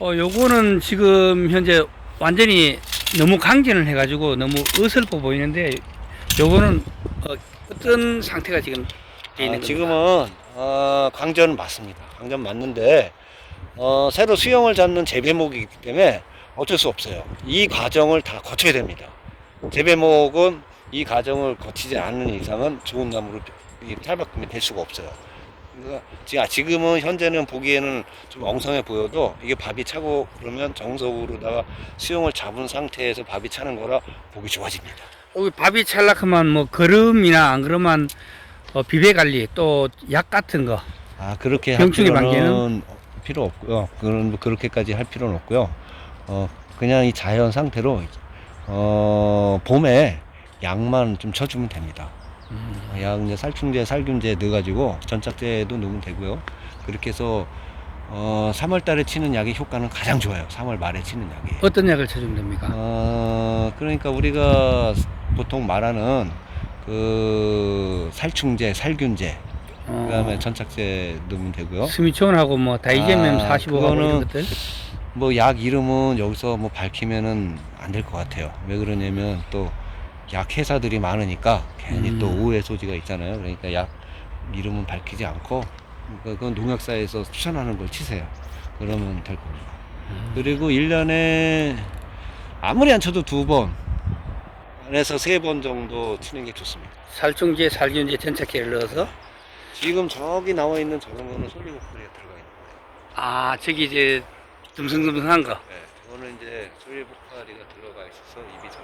어, 요거는 지금 현재 완전히 너무 강진을 해가지고 너무 어설퍼 보이는데 요거는 어, 어떤 상태가 지금 돼 있는 아? 지금은 어, 강전 맞습니다. 강전 맞는데 어, 새로 수영을 잡는 재배목이기 때문에 어쩔 수 없어요. 이 과정을 다 거쳐야 됩니다. 재배목은 이 과정을 거치지 않는 이상은 좋은 나무로 이 탈바꿈이 될 수가 없어요. 그러니까 지- 아, 지금은 현재는 보기에는 좀 엉성해 보여도 이게 밥이 차고 그러면 정석으로다가 수영을 잡은 상태에서 밥이 차는 거라 보기 좋아집니다. 어, 밥이 찰락하면 뭐 거름이나 안 그러면 어, 비배 관리 또 약 같은 거 아 그렇게 할 병충해 관계는? 필요 없고요. 그런 그렇게까지 할 필요는 없고요. 어 그냥 이 자연 상태로 어 봄에 약만 좀 쳐주면 됩니다. 음. 약 이제 살충제, 살균제 넣어가지고 전착제도 넣으면 되고요. 그렇게 해서 어 3월 달에 치는 약의 효과는 가장 좋아요. 3월 말에 치는 약이. 어떤 약을 쳐주면 됩니까? 어 그러니까 우리가 보통 말하는 그 살충제, 살균제, 어, 그다음에 전착제 넣으면 되고요. 스미촌하고 뭐 다이제면 아, 45하고 이런 것들 뭐 약 이름은 여기서 뭐 밝히면은 안 될 것 같아요. 왜 그러냐면 또 약 회사들이 많으니까 괜히 음. 또 오해 소지가 있잖아요. 그러니까 약 이름은 밝히지 않고 그러니까 그건 농약사에서 추천하는 걸 치세요. 그러면 될 겁니다. 음. 그리고 1년에 아무리 안 쳐도 두 번, 안에서 세 번 정도 치는 게 좋습니다. 살충제, 살균제, 전착제를 넣어서 지금 저기 나와 있는 저런 거는 솔리고프리에 들어가 있는 거예요. 아 저기 이제 듬성듬성한 거 네, 저거는 이제 솔리보카리가 들어가 있어서 입이 잘